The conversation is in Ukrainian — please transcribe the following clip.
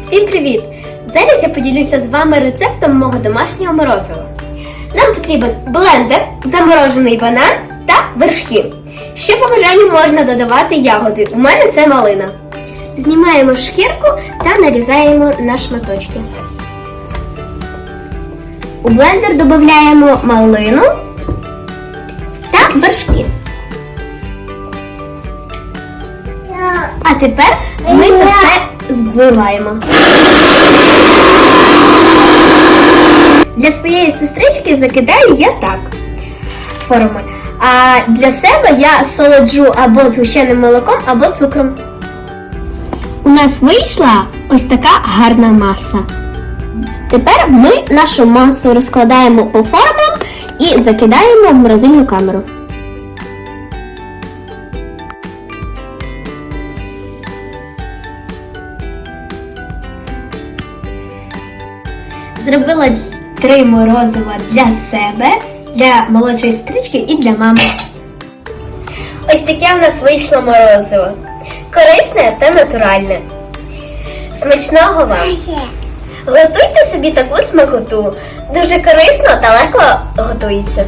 Всім привіт! Зараз я поділюся з вами рецептом мого домашнього морозива. Нам потрібен блендер, заморожений банан та вершки. Ще по бажанню можна додавати ягоди. У мене це малина. Знімаємо шкірку та нарізаємо на шматочки. У блендер додаємо малину та вершки. А тепер ми це все збиваємо. Для своєї сестрички закидаю я так форми. А для себе я солоджу або згущеним молоком, або цукром. У нас вийшла ось така гарна маса. Тепер ми нашу масу розкладаємо по формам і закидаємо в морозильну камеру. Зробила три морозива для себе, для молодшої сестрички і для мами. Ось таке в нас вийшло морозиво. Корисне та натуральне. Смачного вам! Готуйте собі таку смакоту. Дуже корисно та легко готується.